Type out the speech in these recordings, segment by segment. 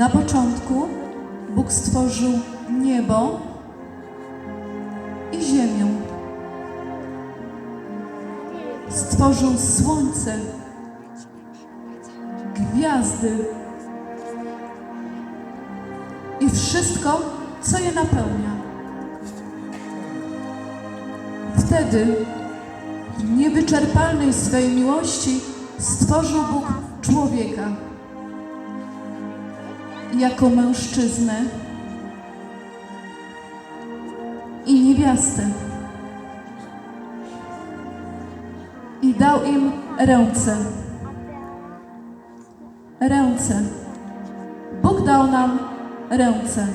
Na początku Bóg stworzył niebo i ziemię. Stworzył słońce, gwiazdy i wszystko, co je napełnia. Wtedy w niewyczerpalnej swej miłości stworzył Bóg człowieka jako mężczyznę i niewiastę. I dał im ręce. Ręce. Bóg dał nam ręce.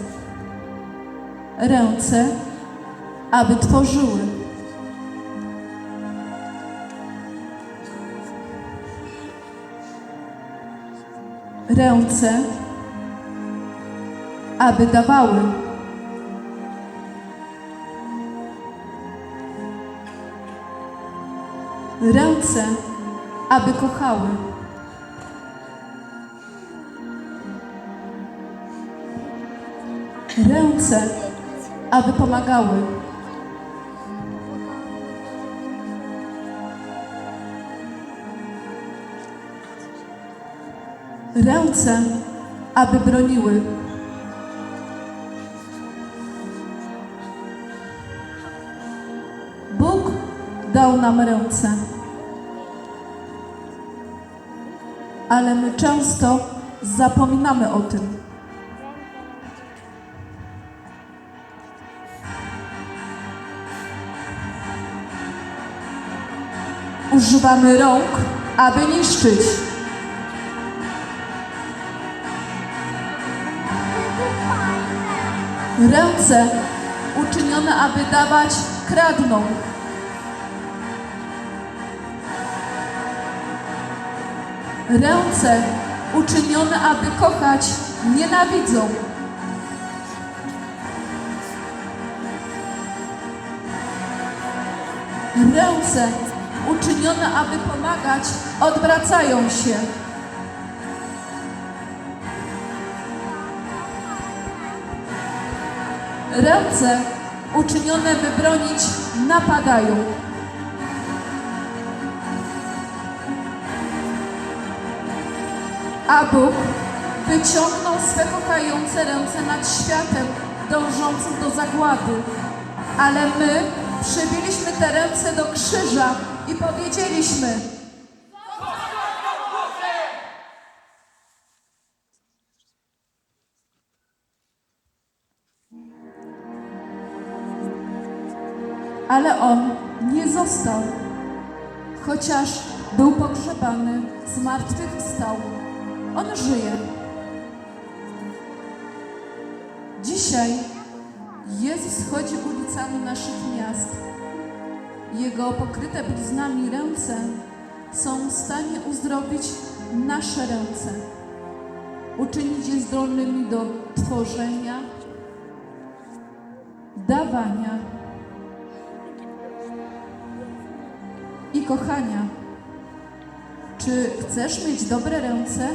Ręce, aby tworzyły. Ręce, aby dawały. Ręce, aby kochały. Ręce, aby pomagały. Ręce, aby broniły. Dał nam ręce. Ale my często zapominamy o tym. Używamy rąk, aby niszczyć. Ręce uczynione, aby dawać, kradną. Ręce uczynione, aby kochać, nienawidzą. Ręce uczynione, aby pomagać, odwracają się. Ręce uczynione, by bronić, napadają. A Bóg wyciągnął swe kochające ręce nad światem, dążącym do zagłady. Ale my przybiliśmy te ręce do krzyża i powiedzieliśmy: Ale on nie został, chociaż był pogrzebany, zmartwychwstał. On żyje. Dzisiaj Jezus chodzi ulicami naszych miast. Jego pokryte bliznami ręce są w stanie uzdrowić nasze ręce, uczynić je zdolnymi do tworzenia, dawania i kochania. Czy chcesz mieć dobre ręce?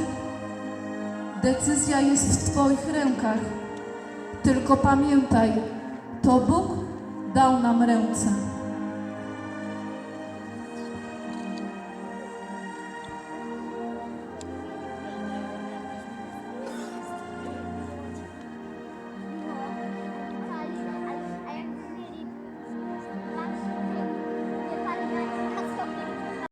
Decyzja jest w Twoich rękach. Tylko pamiętaj, to Bóg dał nam ręce.